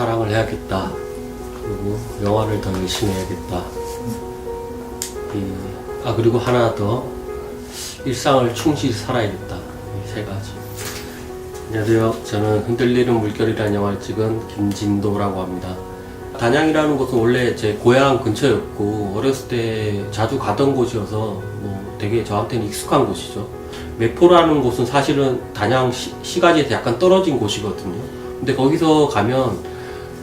사랑을 해야겠다. 그리고 영화를 더 열심히 해야겠다. 이, 아 그리고 하나 더 일상을 충실히 살아야겠다. 이 세 가지. 안녕하세요. 저는 흔들리는 물결이라는 영화를 찍은 김진도라고 합니다. 단양이라는 곳은 원래 제 고향 근처였고 어렸을 때 자주 가던 곳이어서 뭐 되게 저한테는 익숙한 곳이죠. 매포라는 곳은 사실은 단양 시, 시가지에서 약간 떨어진 곳이거든요. 근데 거기서 가면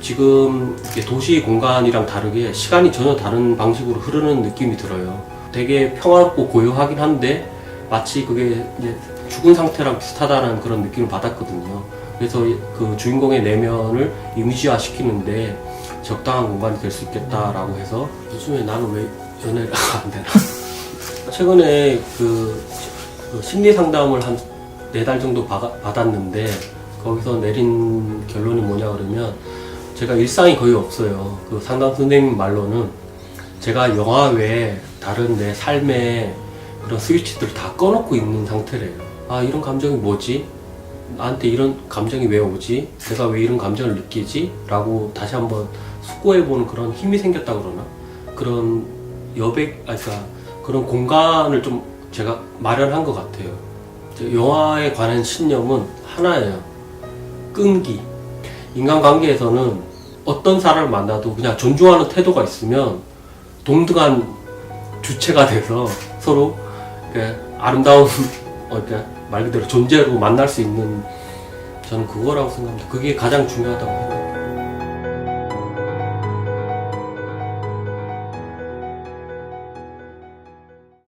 지금 도시 공간이랑 다르게 시간이 전혀 다른 방식으로 흐르는 느낌이 들어요. 되게 평화롭고 고요하긴 한데 마치 그게 죽은 상태랑 비슷하다는 그런 느낌을 받았거든요. 그래서 그 주인공의 내면을 이미지화 시키는데 적당한 공간이 될 수 있겠다라고 해서 요즘에 나는 왜 연애를 안 되나? 최근에 그, 그 심리 상담을 한 네 달 정도 받- 받았는데 거기서 내린 결론이 뭐냐 그러면 제가 일상이 거의 없어요. 그 상담 선생님 말로는 제가 영화 외에 다른 내 삶의 그런 스위치들을 다 꺼놓고 있는 상태래요. 아, 이런 감정이 뭐지? 나한테 이런 감정이 왜 오지? 내가 왜 이런 감정을 느끼지? 라고 다시 한번 숙고해보는 그런 힘이 생겼다 그러나? 그런 여백, 아, 그러니까 그런 공간을 좀 제가 마련한 것 같아요. 저 영화에 관한 신념은 하나예요. 끈기. 인간관계에서는 어떤 사람을 만나도 그냥 존중하는 태도가 있으면 동등한 주체가 돼서 서로 아름다운 어, 말 그대로 존재로 만날 수 있는 저는 그거라고 생각합니다. 그게 가장 중요하다고 생각합니다.